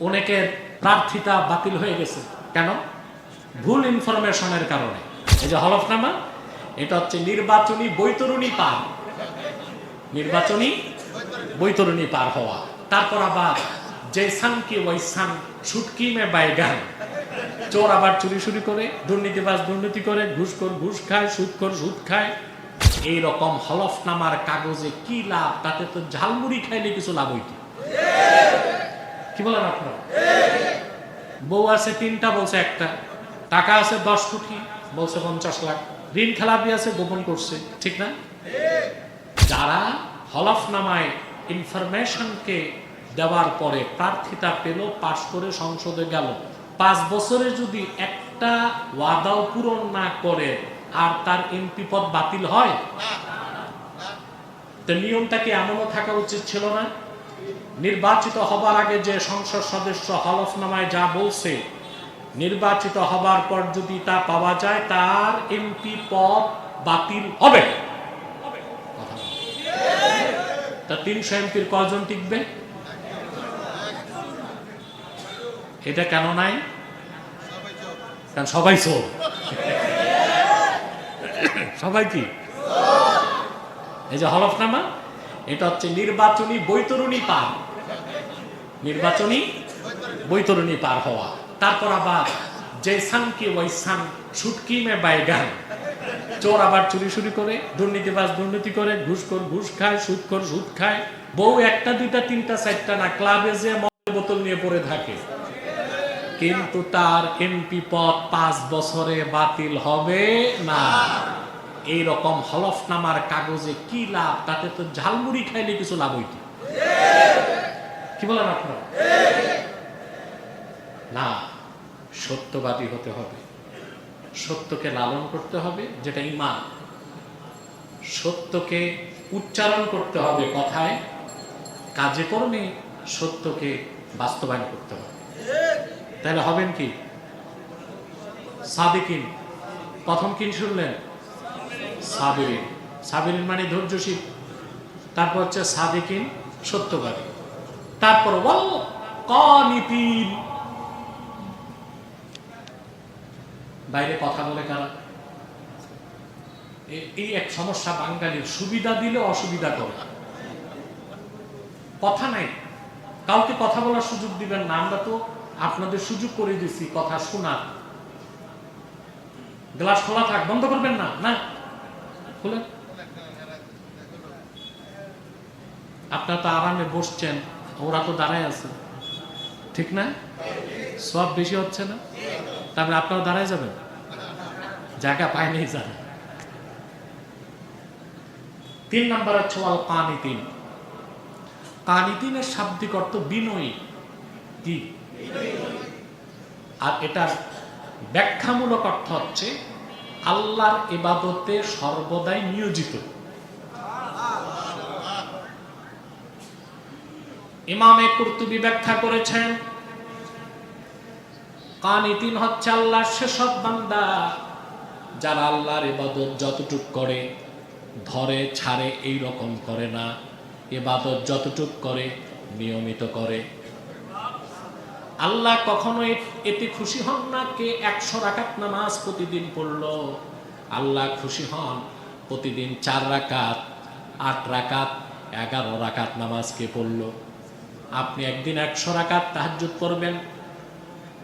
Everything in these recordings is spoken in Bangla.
অনেকের প্রার্থিতা বাতিল হয়ে গেছে। কেন? ভুল ইনফরমেশনের কারণে। এই যে হলফনামা, এটা হচ্ছে নির্বাচনী বৈতরণী পার। নির্বাচনী বৈতরণী পার হওয়া। তারপর আবার যে সানকি ওই সান সুটকি মে বাইগান। চোর আবার চুরি শুরি করে, দুর্নীতিবাজ দুর্নীতি করে ঘুষখোর ঘুষ খায় সুদখোর সুদ খায়। এই রকম হলফনামার কাগজে কি লাভ? তাতে তো ঝালমুড়ি খাইলে কিছু লাভ হইতো। কি বলেন আপনারা? বউ আছে তিনটা, বলছে একটা। টাকা আছে দশ কোটি, বলছে পঞ্চাশ লাখ। ঋণ খেলাপি আছে, গোপন করছে। ঠিক না? যারা হলফনামায় ইনফরমেশনকে দেওয়ার পরে প্রার্থিতা পেল, পাশ করে সংসদে গেল। পাঁচ বছরে যদি একটা ওয়াদাও পূরণ না করে, আর তার এমপি পদ বাতিল হয়, তো নিয়মটা কি এমনও থাকা উচিত ছিল না? নির্বাচিত হবার আগে যে সংসদ সদস্য হলফনামায় যা বলছে, নির্বাচিত হবার পর যদি তা পাওয়া যায়, তার এমপি পদ বাতিল হবে। তা তিনশো এমপির কজন টিকবে? এটা কেন নাই? কারণ সবাই চোর। সবাই কি? এই যে হলফনামা? এটা হচ্ছে নির্বাচনী বৈতরণী পার। নির্বাচনী বৈতরণী পার হওয়া। তারপর আবার যে সানকি ওই সান সুটকি মে বাইগান। চোর আবার চুরি শুরি করে, দুর্নীতিবাজ দুর্নীতি করে ঘুষখোর ঘুষ খায় সুদখোর সুদ খায়। বউ একটা, দুইটা, তিনটা, চারটা না, ক্লাবে যে মদের বোতল নিয়ে পড়ে থাকে। কিন্তু তার এমপি পদ পাঁচ বছরে বাতিল হবে না। এই রকম হলফনামার কাগজে কি লাভ? তাতে তো ঝালমুড়ি খাইলে কিছু লাভ হইতো। কি বলেন আপনারা? না, সত্যবাদী হতে হবে। সত্যকে লালন করতে হবে, যেটা ইমান সত্যকে উচ্চারণ করতে হবে কথায়, কাজে কর্মে সত্যকে বাস্তবায়ন করতে হবে। তাহলে হবেন কি? সাদিকিন, প্রথম কিন শুনলেন? সাবিরিন। সাবিরিন মানে ধৈর্যশীল। তারপর হচ্ছে সাদিকিন, সত্যবাদী। তারপর ওয়াল বাইরে কথা বলে কারা? এই এক সমস্যা বাঙালির। সুবিধা দিলে অসুবিধা করে। কথা নাই। কাউকে কথা বলার সুযোগ দিবেন না। আমরা তো আপনাদের সুযোগ করে দিছি। কথা শোনার। গ্লাস খোলা থাক, বন্ধ করবেন না? না? খুলে। আপনার তো আরামে বসছেন, ওরা তো দাঁড়ায় আছে। ঠিক না? সব বেশি হচ্ছে না? তারপরে আপনারা দাঁড়ায় যাবেন? জায়গা পায় নেই যান তিন নাম্বার হচ্ছে ওয়াল কানিতিন। কানিতিনের শাব্দিক অর্থ বিনয়ী। কি? আর এটার ব্যাখ্যামূলক অর্থ হচ্ছে আল্লাহর ইবাদতে সর্বদাই নিয়োজিত। ইমামে কুর্তুবি ব্যাখ্যা করেছেন কানিতিন হচ্ছে আল্লাহর সেসব বান্দা যারা আল্লাহর ইবাদত যতটুক করে, ধরে, ছাড়ে এই রকম করে না। ইবাদত যতটুক করে, নিয়মিত করে। আল্লাহ কখনো এতে খুশি হন না কে একশো রাকাত নামাজ প্রতিদিন পড়ল। আল্লাহ খুশি হন প্রতিদিন চার রাকাত, আট রাকাত, এগারো রাকাত নামাজ কে পড়ল। আপনি একদিন একশো রাকাত তাহাজ্জুদ করবেন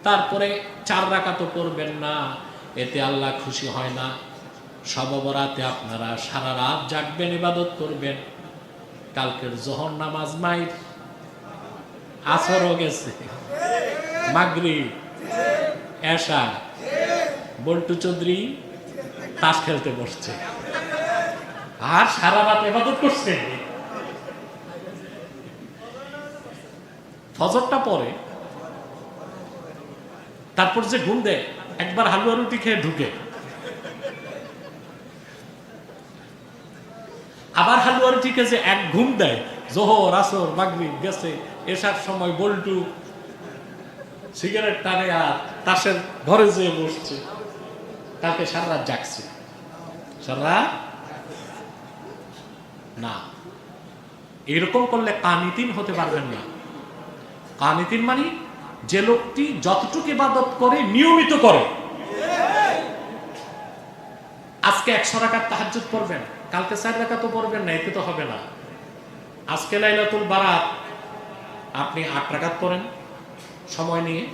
তারপরে চার রাকাতও করবেন না, এতে আল্লাহ খুশি হয় না। সববরাতে আপনারা সারা রাত জাগবেন, ইবাদত করবেন। কালকের জোহর নামাজ মাই আসরও গেছে। মাগরি এশা, বল্টু চৌধুরী তাস খেলতে বসছে। আর সারা রাত ইবাদত করছে। ফজরটা পরে তারপর যে ঘুম দেয়, একবার হালুয়া রুটি খেয়ে ঢুকে। আবার হালুয়া রুটি খেয়ে এক ঘুম দেয়, জোহর, আসর মাগরি গেছে। এসার সময় বল্টু সিগারেট টানে আর তাসের ঘরে যেয়ে বসছে। তাকে সারা জাগছে। সারা না। এরকম করলে কানিতিন হতে পারবেন না। কানিতিন মানে যে লোকটি যতটুকু ইবাদত করে, নিয়মিত করে। আজকে একশো রাকাত তাহাজ্জুদ পড়বেন। কালকে চার তো পড়বেন না, এতে তো হবে না। আজকে লাইলাতুল বারাত আপনি আট রাকাত পড়েন সময় নিয়ে।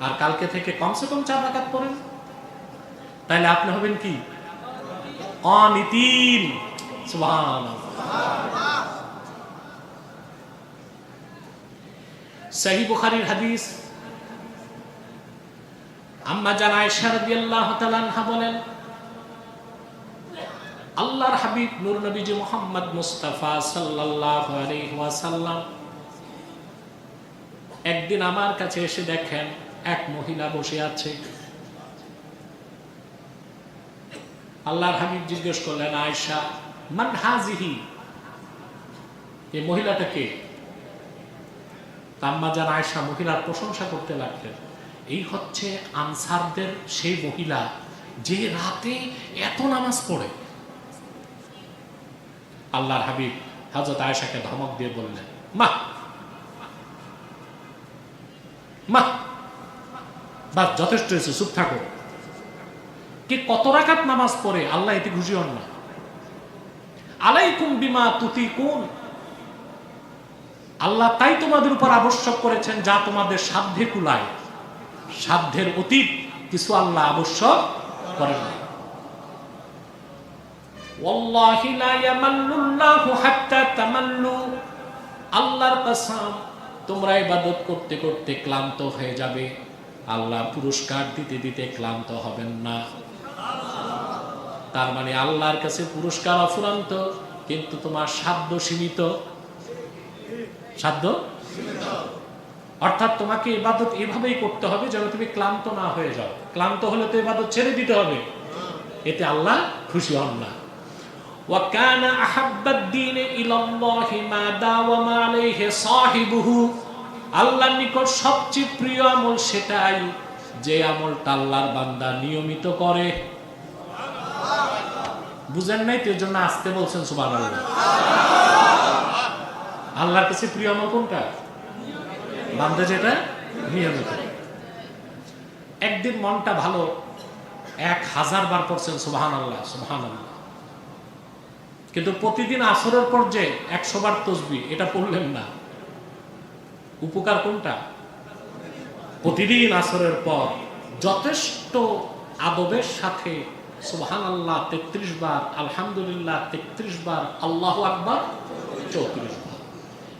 আর কালকে থেকে কমসে কম চার রাকাত পড়েন। তাহলে আপনি হবেন কি? অনীতিন। আম্মা বলেন, আল্লাহর হাবিব নূর নবীজি মোহাম্মদ মুস্তাফা সাল্লাল্লাহু আলাইহি ওয়াসাল্লাম একদিন আমার কাছে এসে দেখেন এক মহিলা বসে আছে। আল্লাহর হাবিব জিজ্ঞেস করলেন, আয়েশা, মান হাজিহি? এই মহিলাটাকে তাম্মা যান আয়েশা মহিলার প্রশংসা করতে লাগলেন, এই হচ্ছে আনসারদের সেই মহিলা যে রাতে এত নামাজ পড়ে। আল্লাহর হাবিব হজরত আয়েশাকে ধমক দিয়ে বললেন, মা মা, বাস যথেষ্ট হয়েছে, চুপ থাকো। কে কত রাখাত নামাজ পড়ে, আল্লাহ এতে খুশি হন না। আলাইকুম বিমা তুতি কোন আল্লাহ তাই তোমাদের উপর আবশ্যক করেছেন যা তোমাদের সাধ্যে কুলায়। সাধ্যের অতীত কিছু আল্লাহ আবশ্যক করেন না। আল্লাহর কসম তোমরা ইবাদত করতে করতে ক্লান্ত হয়ে যাবে। আল্লাহ পুরস্কার দিতে দিতে ক্লান্ত হবেন না। তার মানে আল্লাহর কাছে পুরস্কার অফুরান্ত, কিন্তু তোমার সাধ্য সীমিত। সাধ্য? অর্থাৎ তোমাকে ইবাদত এভাবেই করতে হবে যেন তুমি ক্লান্ত না হয়ে যাও। ক্লান্ত হলে তো ইবাদত ছেড়ে দিতে হবে। এতে আল্লাহ খুশি হন না। وكان أحب الدين إلى الله ما داوم عليه صاحبه আল্লাহর নিকট সবচেয়ে প্রিয় আমল সেটাই যে আমলটা আল্লাহর বান্দা নিয়মিত করে বুঝেন নাই তো এর জন্য আসতে বলছেন সুবহানাল্লাহ আল্লাহর কাছে প্রিয় আমল কোনটা বান্দা যেটা নিয়মিত একদিন মনটা ভালো এক হাজার বার পড়ছেন সুবাহান আল্লাহ সুবাহান আল্লাহ কিন্তু প্রতিদিন আসরের পর যে একশো বার তসবি এটা পড়লেন না। উপকার কোনটা? প্রতিদিন আসরের পর যথেষ্ট আদবের সাথে সুবহান আল্লাহ তেত্রিশ বার, আলহামদুলিল্লাহ তেত্রিশ বার, আল্লাহ আকবার, চৌত্রিশ বার।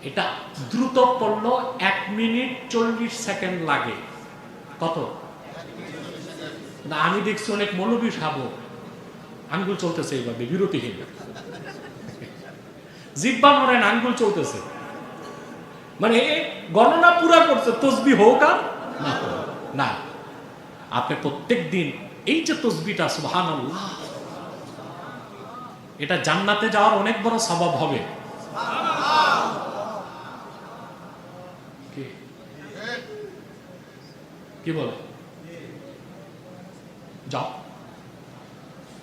এটা দ্রুত পড়ল এক মিনিট চল্লিশ সেকেন্ড লাগে। কত? না, আমি দেখছি অনেক মৌলবী সাবো আঙ্গুল চলতেছে এইভাবে, বিরতিহীন। জিব্বা মরেন আঙ্গুল চলতেছে। মানে গণনা পুরা করছে, তসবি হোক আর না আপনি প্রত্যেক দিন এই যে তসবিটা সুবহান এটা জান্নাতে যাওয়ার অনেক বড় স্বভাব হবে? কি? বলে? যাও।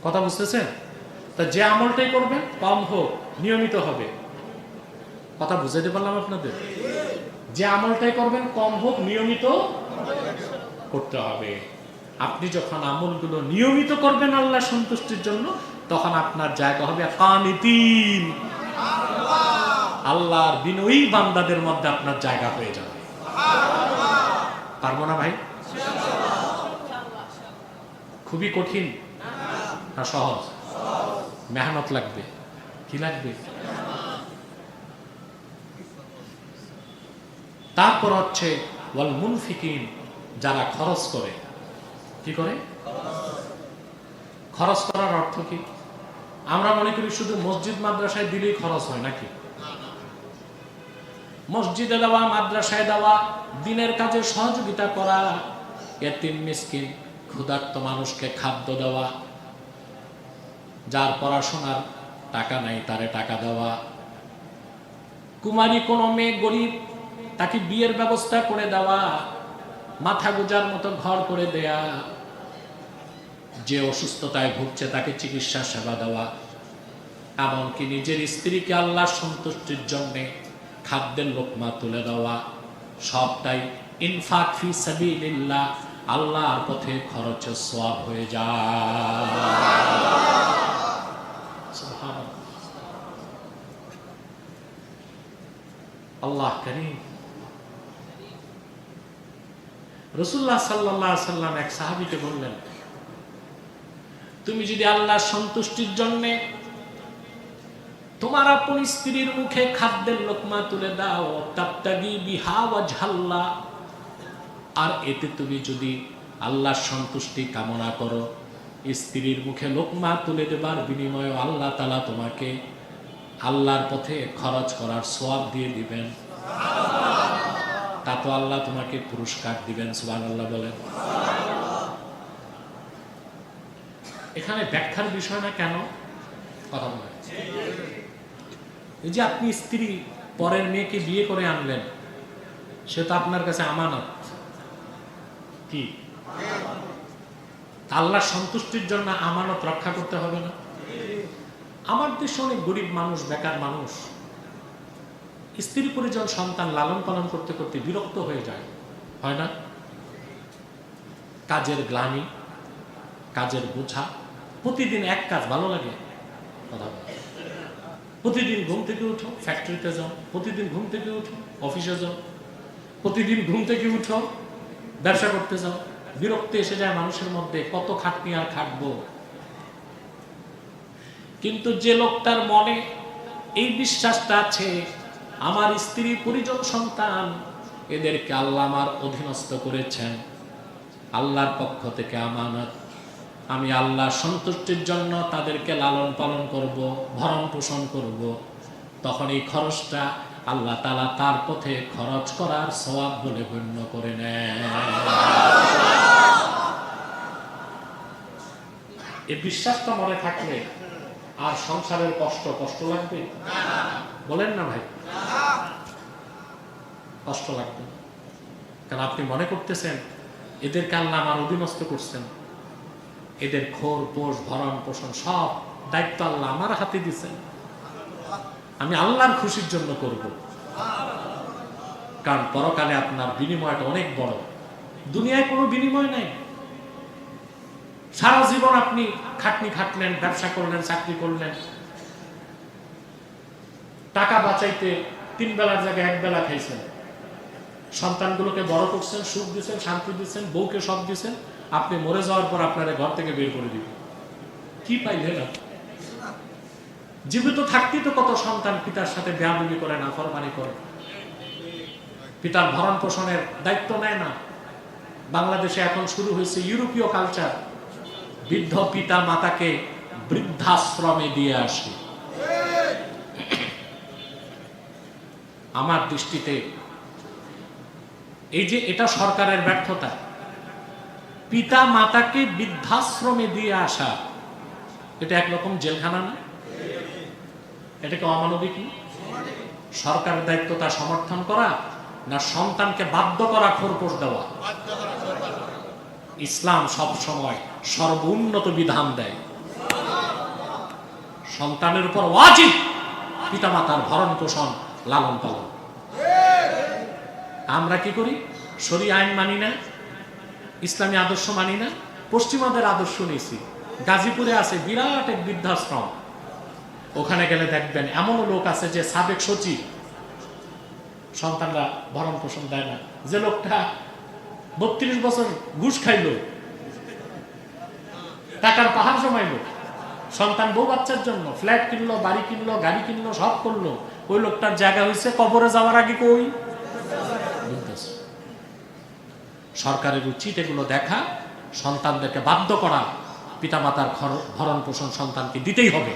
কথা বুঝতেছেন? তা যে আমলটাই করবেন কম হোক। নিয়মিত হবে। কথা বুঝাইতে পারলাম আপনাদের? যে আমলটাই করবেন, কম হোক, নিয়মিত করতে হবে। আপনি যখন আমলগুলো নিয়মিত করবেন আল্লাহ সন্তুষ্টির জন্য, তখন আপনার জায়গা হবে কানিতিন আল্লাহর বিনয়ী বান্দাদের মধ্যে আপনার জায়গা হয়ে যাবে। পারব না ভাই? খুবই কঠিন না সহজ? মেহনত লাগবে। কি লাগবে? তারপর হচ্ছে যারা খরচ করে। কি করে? খরচ করার অর্থ কি? আমরা মনে করি শুধু মসজিদ, মাদ্রাসায় দিলেই খরচ হয় নাকি? মসজিদে দেওয়া, মাদ্রাসায় দেওয়া, দিনের কাজে সহযোগিতা করা, এতিম, মিসকিন, ক্ষুধার্ত মানুষকে খাদ্য দেওয়া, যার পড়াশোনার টাকা নাই, তারে টাকা দেওয়া। কুমারী কোনো মেয়ে গরিব, তাকে বিয়ের ব্যবস্থা করে দেওয়া, মাথা গুজার মতো ঘর করে দেয়া, যে অসুস্থতায় ভুগছে তাকে চিকিৎসা সেবা দেওয়া, এমনকি নিজের স্ত্রীকে আল্লাহ সন্তুষ্টির জন্যে খাদ্যের লোকমা তুলে দেওয়া, সবটাই ইনফাক ফি সাবিলিল্লাহ, আল্লাহর পথে খরচ সওয়াব হয়ে যায় সুবহানাল্লাহ। আল্লাহ করিম। রসুল্লাহ সাল্লাহ সাল্লাম এক সাহাবিকে বললেন, তুমি যদি আল্লাহর সন্তুষ্টির জন্যে তোমার আপন স্ত্রীর মুখে খাদ্যের লোকমা তুলে দাও তাপ্তাগি বিহা ঝাল্লা আর এতে তুমি যদি আল্লাহর সন্তুষ্টি কামনা করো, স্ত্রীর মুখে লোকমা তুলে দেবার বিনিময়ে আল্লাহ তালা তোমাকে আল্লাহর পথে খরচ করার সোয়াব দিয়ে দিবেন। তা তো আল্লাহ তোমাকে পুরস্কার দিবেন সুবান আল্লাহ বলেন। এখানে ব্যাখ্যার বিষয় না কেন? কথা বলে এই যে আপনি স্ত্রী, পরের মেয়েকে বিয়ে করে আনলেন, সে তো আপনার কাছে আমানত। কি? আল্লাহর সন্তুষ্টির জন্য আমানত রক্ষা করতে হবে না? আমার দেশে অনেক গরিব মানুষ, বেকার মানুষ। স্ত্রী, পরিজন, সন্তান লালন পালন করতে করতে বিরক্ত হয়ে যায়। হয় না? কাজের গ্লানি, কাজের বোঝা, প্রতিদিন এক কাজ ভালো লাগে? প্রতিদিন ঘুম থেকে উঠো, ফ্যাক্টরিতে যাও, প্রতিদিন ঘুম থেকে উঠো, অফিসে যাও, প্রতিদিন ঘুম থেকে উঠো, ব্যবসা করতে যাও। বিরক্ত এসে যায় মানুষের মধ্যে, কত খাটনি আর খাটবো? কিন্তু যে লোকটার মনে এই বিশ্বাসটা আছে, আমার স্ত্রী পরিজন সন্তান, এদেরকে আল্লাহ আমার অধীনস্থ করেছেন। আল্লাহর পক্ষ থেকে আমানত। আমি আল্লাহ সন্তুষ্টির জন্য তাদেরকে লালন পালন করব, ভরণ পোষণ করব। তখন এই খরচটা আল্লাহ তালা তার পথে খরচ করার সওয়াব বলে গণ্য করে নেয় এই বিশ্বাসটা মনে থাকলে আর সংসারের কষ্ট কষ্ট লাগবে? বলেন না ভাই। কষ্ট লাগবে। কারণ আপনি মনে করতেছেন এদেরকে আল্লাহ আমার অধীনস্থ করছেন। এদের খোর পোষ ভরণ পোষণ সব দায়িত্ব আল্লাহ আমার হাতে দিছেন আমি আল্লাহর খুশির জন্য করব। কারণ পরকালে আপনার বিনিময়টা অনেক বড়। দুনিয়ায় কোনো বিনিময় নাই। সারা জীবন আপনি খাটনি খাটলেন, ব্যবসা করলেন, চাকরি করলেন। টাকা বাঁচাইতে তিন বেলার জায়গায় এক বেলা খাইছেন। সন্তানগুলোকে বড় করছেন, সুখ দিচ্ছেন শান্তি দিচ্ছেন বউকে সব দিচ্ছেন আপনি মরে যাওয়ার পর আপনারা ঘর থেকে বের করে দিবেন। কি পাইলেন? জীবিত থাকতেই তো কত সন্তান পিতার সাথে বেয়াবুলি করে না ফরমানি করে। পিতার ভরণ পোষণের দায়িত্ব নেয় না। বাংলাদেশে এখন শুরু হয়েছে ইউরোপীয় কালচার বৃদ্ধ পিতা মাতাকে বৃদ্ধাশ্রমে দিয়ে আসে। আমার দৃষ্টিতে এই যে এটা সরকারের ব্যর্থতা, পিতা মাতাকে বৃদ্ধাশ্রমে দিয়ে আসা, এটা একরকম জেলখানা না? এটাকে অমানবিক? সরকারের দায়িত্ব তা সমর্থন করা না সন্তানকে বাধ্য করা খোরপোশ দেওয়া? ইসলাম সব সময় সর্বোন্নত বিধান দেয়। সন্তানের উপর ওয়াজিব, পিতামাতার ভরণ পোষণ, লালন পালন। আমরা কি করি? শরী আইন মানি না, ইসলামী আদর্শ মানি না, পশ্চিমাদের আদর্শ নিয়েছি। গাজীপুরে আছে বিরাট এক বৃদ্ধাশ্রম। ওখানে গেলে দেখবেন এমনও লোক আছে যে সাবেক সচিব। সন্তানরা ভরণ পোষণ দেয় না। যে লোকটা বত্রিশ বছর ঘুষ খাইলো। টাকার পাহাড় জমাইলো। সন্তান বউ বাচ্চার জন্য ফ্ল্যাট কিনলো, বাড়ি কিনলো, গাড়ি কিনলো, সব করল। ওই লোকটার জায়গা হয়েছে কবরে যাওয়ার আগে কই? সরকারের উচিত এগুলো দেখা, সন্তানদেরকে বাধ্য করা, পিতামাতার ভরণ পোষণ সন্তানকে দিতেই হবে।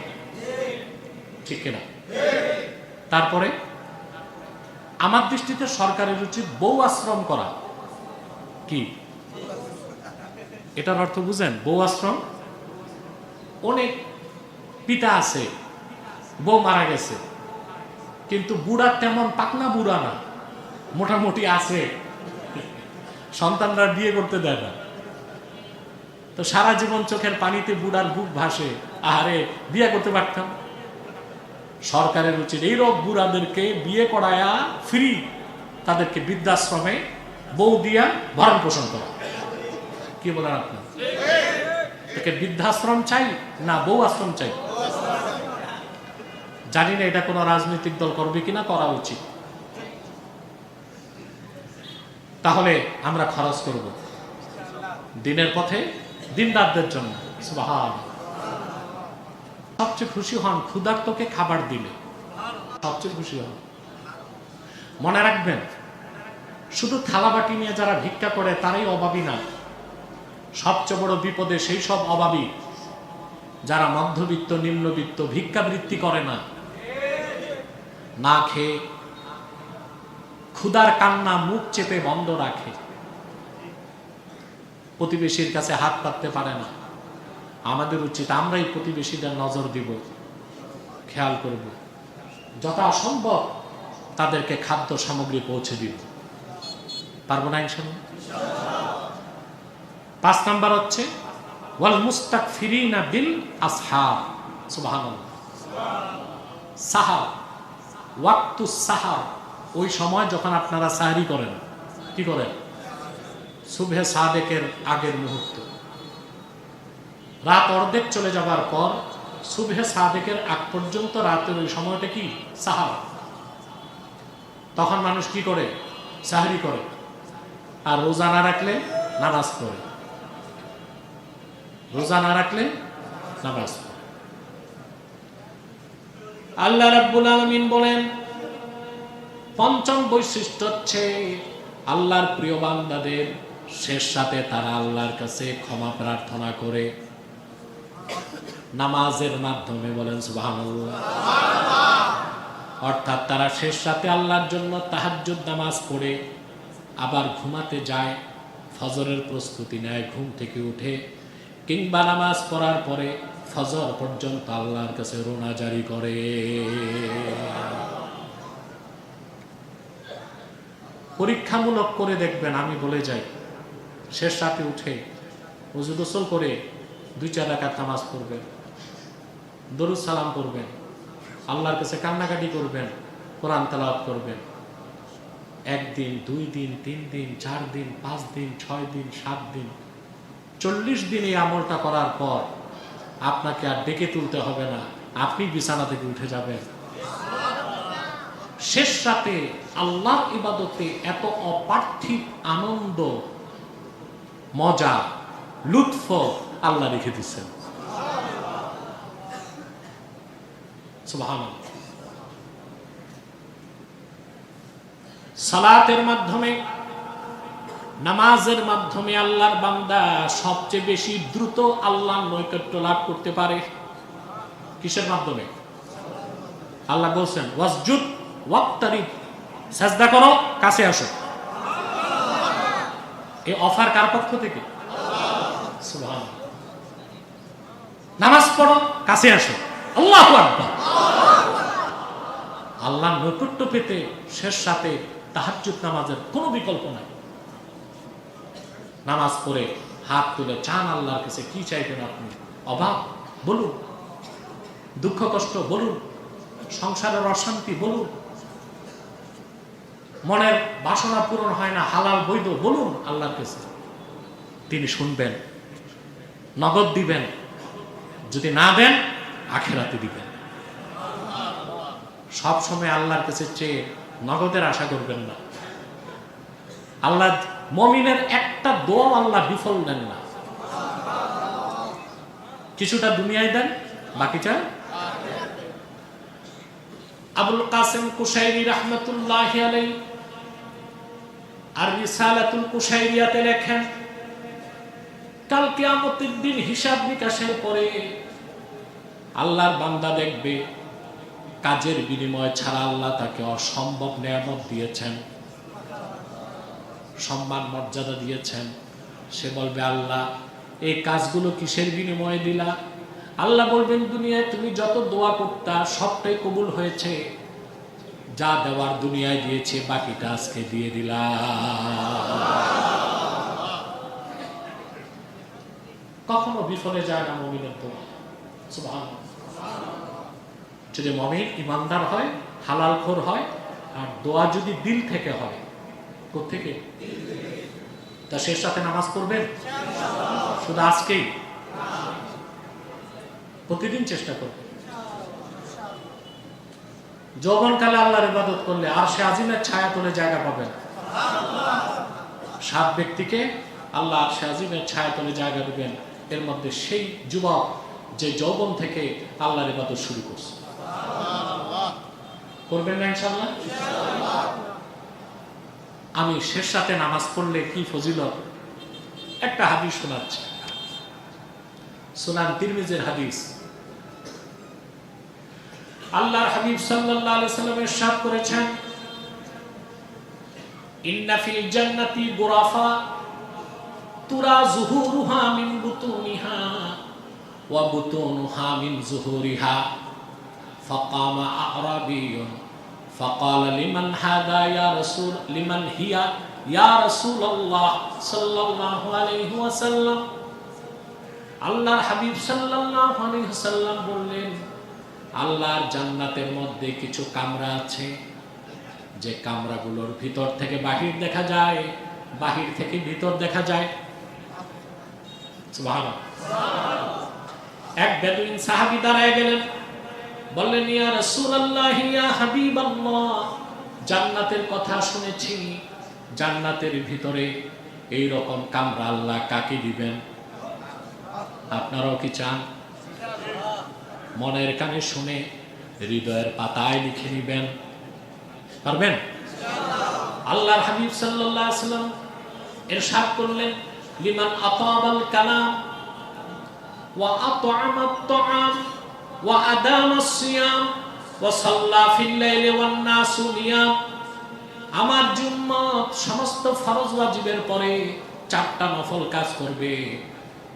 ঠিক কিনা? তারপরে, আমার দৃষ্টিতে সরকারের উচিত বউ আশ্রম করা। কি? এটার অর্থ বুঝেন, বউ আশ্রম? অনেক পিতা আছে, বউ মারা গেছে, কিন্তু বুড়া তেমন পাকনা বুড়া না, মোটামুটি আছে। সন্তানরা বিয়ে করতে দেয় না। তো সারা জীবন চোখের পানিতে বুড়ার বুক ভাসে, আহারে, বিয়ে করতে পারতাম। সরকারের উচিত এই রোগ বুড়াদেরকে বিয়ে করায়া ফ্রি তাদেরকে বৃদ্ধাশ্রমে বউ দিয়া ভরণ পোষণ করা। কি বলেন আপনার? তাকে বৃদ্ধাশ্রম চাই না বউ আশ্রম চাই? জানি না এটা কোনো রাজনৈতিক দল করবে কিনা, করা উচিত। তাহলে আমরা খরচ করব। দিনের পথে দিন রাতদের জন্য। সবচেয়ে খুশি হন ক্ষুধার্তকে খাবার দিলে। সবচেয়ে খুশি হন। মনে রাখবেন শুধু থালাবাটি নিয়ে যারা ভিক্ষা করে, তারাই অভাবী না। সবচেয়ে বড় বিপদে সেই সব অভাবী যারা মধ্যবিত্ত, নিম্নবিত্ত, ভিক্ষাবৃত্তি করে না। না খেয়ে ক্ষুদার কান্না মুখ চেপে বন্ধ রাখে। প্রতিবেশীর কাছে হাত পাততে পারে না। আমাদের উচিত আমরাই প্রতিবেশীদের নজর দিব, খেয়াল করব। যথাসম্ভব তাদেরকে খাদ্য সামগ্রী পৌঁছে দিব। পারব না ইনশাল্লাহ। পাঁচ নাম্বার হচ্ছে, ওয়াল মুস্তাক ফিরিনা বিল আসহার সুবহানাল্লাহ। সাহার ওয়াক্তু সাহার ওই সময় যখন আপনারা সাহারি করেন, কি করেন? সুবহে সাদেকের আগের মুহূর্ত। রাত অর্ধেক চলে যাবার পর সুবহে সাদেকের আগ পর্যন্ত রাতের ওই সময়টা কি? সাহার তখন মানুষ কি করে? সাহারি করে। আর রোজা না রাখলে নামাজ পড়ে। রোজা না রাখলে নামাজ আল্লাহ রাব্বুল আলামিন বলেন, পঞ্চম বৈশিষ্ট্য হচ্ছে আল্লাহর প্রিয় বান্দাদের শেষ সাথে তারা আল্লাহর কাছে ক্ষমা প্রার্থনা করে। নামাজের মাধ্যমে বলেন, সুবহানাল্লাহ। অর্থাৎ তারা শেষ সাথে আল্লাহর জন্য তাহাজ্জুদ নামাজ পড়ে। আবার ঘুমাতে যায়, ফজরের প্রস্তুতি নেয় ঘুম থেকে উঠে, কিংবা নামাজ পড়ার পরে ফজর পর্যন্ত আল্লাহর কাছে রোনা জারি করে। পরীক্ষামূলক করে দেখবেন, আমি বলে যাই, শেষ রাতে উঠে উজু গোসল করে দুই, চার রাকাত নামাজ পড়বেন, দরুদ সালাম করবেন আল্লাহর কাছে কান্নাকাটি করবেন, কোরআন তালাওয়াত করবেন। একদিন, দুই দিন, তিন দিন, চার দিন, পাঁচ দিন, ছয় দিন, সাত দিন। চল্লিশ দিন এই আমলটা করার পর আপনাকে আর ডেকে তুলতে হবে না। আপনি বিছানা থেকে উঠে যাবেন। শেষ রাতে আল্লাহ ইবাদতে এত অপার্থিব আনন্দ, মজা, লুৎফ আল্লাহ রেখে দিচ্ছেন। সুবহানাল্লাহ। সালাতের মাধ্যমে, নামাজের মাধ্যমে আল্লাহর বান্দা সবচেয়ে বেশি দ্রুত আল্লাহর নৈকট্য লাভ করতে পারে। কিসের মাধ্যমে? আল্লাহ বলছেন, ওয়াসজুদ, ওয়াক্তারিব, সাজদা করো, কাছে আসো। এই অফার কার পক্ষ থেকে? নামাজ পড়ো, কাছে আসো। আল্লাহ আল্লাহ নৈকট্য পেতে শেষ সাথে তাহাজ্জুদ নামাজের কোনো বিকল্প নাই। নামাজ পড়ে হাত তুলে চান আল্লাহর কাছে, কি চাইবেন আপনি? অভাব বলুন। দুঃখ, কষ্ট? বলুন। সংসারের অশান্তি? বলুন। মনের বাসনা পূরণ হয় না, হালাল বৈধ? বলুন আল্লাহর কাছে। তিনি শুনবেন, নগদ দিবেন, যদি না দেন, আখেরাতে দিবেন। সব সময় আল্লাহর কাছে চেয়ে নগদের আশা করবেন না। আল্লাহ মমিনের একটা দোয়া আল্লাহ বিফল দেন না। কিছুটা দুনিয়ায় দেন, বাকিটা আবুল কাসেম কুশাইরি রহমতুল্লাহ আলাই আর রিসালাতুল কুশাইরিয়াতে লেখেন, কাল কিয়ামতের দিন হিসাব নিকাশের পরে আল্লাহর বান্দা দেখবে কাজের বিনিময় ছাড়া আল্লাহ তাকে অসম্ভব নিয়ামত দিয়েছেন। সম্মান, মর্যাদা দিয়েছেন। সে বলবে, আল্লাহ, এই কাজগুলো কিসের বিনিময়ে দিলা? আল্লাহ বলবেন, দুনিয়ায় তুমি যত দোয়া করতা, সবটাই কবুল হয়েছে। যা দেওয়ার দুনিয়ায় দিয়েছে, বাকিটা আজকে দিয়ে দিলাম কখনো বিফলে যায় না, মমিনের দোয়া। সুবহানাল্লাহ। যদি মমিন, ইমানদার হয়, হালাল খোর হয়, আর দোয়া যদি দিল থেকে হয় কোথেকে তা শেষ সাথে নামাজ পড়বেন? শুধু আজকেই? প্রতিদিন চেষ্টা করবেন। যৌবনকালে আল্লাহর ইবাদত করলে আর সে আজিমের ছায়া তোলে জায়গা পাবেন সাত ব্যক্তিকে আল্লাহ আর সে আজিমের ছায়া তোলে জায়গা দেবেন। এর মধ্যে সেই যুবক যে যৌবন থেকে আল্লাহর ইবাদত শুরু করছে। করবেন না ইনশাল্লাহ আমি শেষ রাতে নামাজ পড়লে কি ফজিলত? একটা হাদিস শোনাচ্ছি। সুনান তিরমিজের হাদিস। আল্লাহর হাবিব সাল্লাল্লাহু আলাইহি সাল্লাম ইরশাদ করেছেন, ইন্না ফিল জান্নাতি গুরাফা তুরা জুহুরুহা মিন বুতুনিহা ওয়া বুতুনুহা মিন জুহুরিহা। فقام أعرابي فقال لمن هذا يا رسول لمن هي يا رسول الله صلى الله عليه وسلم আল্লাহর হাবিব সাল্লাল্লাহু আলাইহি ওয়াসাল্লাম বললেন আল্লাহর জান্নাতের মধ্যে কিছু কামরা আছে যে কামরাগুলোর ভিতর থেকে বাহির দেখা যায় বাহির থেকে ভিতর দেখা যায় সুবহানাল্লাহ এক বেদুইন সাহাবী দাঁড়ায় গেলেন বললেন, ইয়া রাসূলুল্লাহ, ইয়া হাবিবাল্লাহ। জান্নাতের কথা শুনেছি, জান্নাতের ভিতরে এই রকম কামরা আল্লাহ কাকে দিবেন? আপনারাও কি চান? মনের কানে শুনে হৃদয়ের পাতায় লিখে নেবেন। পারবেন? আল্লাহর হাবিব সাল্লাল্লাহু আলাইহি সাল্লাম ইরশাদ করলেন, লিমান আতাবাল কালাম ওয়া আত'আমাত তা'আম। ওয়া সাল্লা ফিল লাইলি ওয়ান নাসু নিয়াম। আমার জুম্মত সমস্ত ফরজ ওয়াজিবের পরে চারটা নফল কাজ করবে।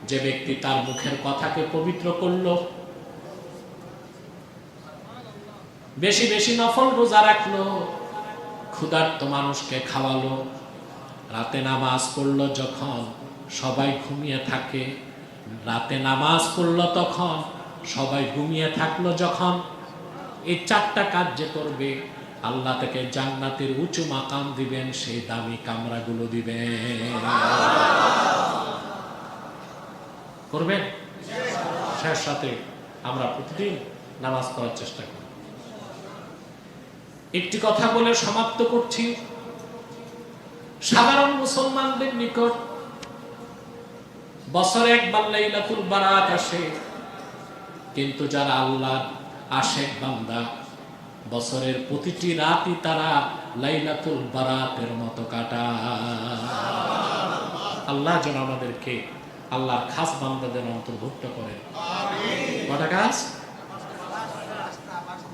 যে ব্যক্তি তার মুখের কথাকে পবিত্র করল। বেশি বেশি নফল রোজা রাখল। ক্ষুধার্ত মানুষকে খাওয়ালো। রাতে নামাজ পড়ল যখন সবাই ঘুমিয়ে থাকে। রাতে নামাজ পড়ল তখন সবাই ঘুমিয়ে থাকল যখন। এই চারটা কাজ যে করবে, আল্লাহ থেকে জান্নাতের উঁচু মাকাম দিবেন, সেই দামি কামরাগুলো দিবেন। করবেন? শেষ সাথে আমরা প্রতিদিন নামাজ পড়ার চেষ্টা করি। একটি কথা বলে সমাপ্ত করছি। সাধারণ মুসলমানদের নিকট বছরে একবার লাইলাতুল বারাত আসে। কিন্তু যারা আল্লাহ আশেক বান্দা বছরের প্রতিটি রাতই তারা লাইলাতুল বারাতের মতো কাটা আল্লাহ যেন আমাদেরকে আল্লাহর খাস বান্দাদের অন্তর্ভুক্ত করেন কটা কাজ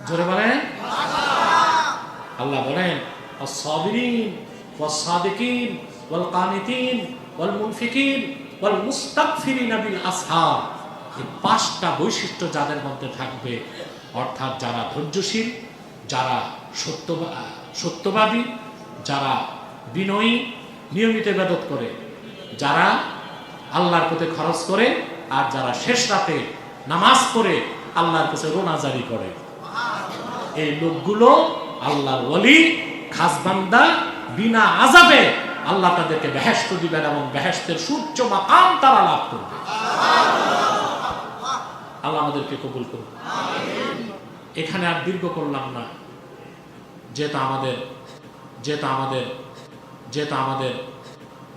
জোরে বলেন আল্লাহ বলেন الصابرين والصادقين والقانتين والمنفقين والمستغفرين بالاسحار এই পাঁচটা বৈশিষ্ট্য যাদের মধ্যে থাকবে, অর্থাৎ যারা ধৈর্যশীল, যারা সত্য সত্যবাদী, যারা বিনয়ী, নিয়মিত ইবাদত করে, যারা আল্লাহর পথে খরচ করে, আর যারা শেষ রাতে নামাজ পড়ে আল্লাহর কাছে রোনাজারি করে। এই লোকগুলো আল্লাহর ওলি খাসবান্দা, বিনা আজাবে আল্লাহ তাদেরকে বেহেস্ত দিবেন এবং বেহেস্তের সূর্য মাকাম তারা লাভ করবে। আল্লাহ আমাদেরকে কবুল করুন এখানে আর দীর্ঘ করলাম না। যেটা আমাদের যেটা আমাদের যেটা আমাদের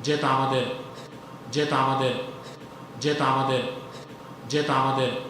যেটা আমাদের যেটা আমাদের যেটা আমাদের যেটা আমাদের।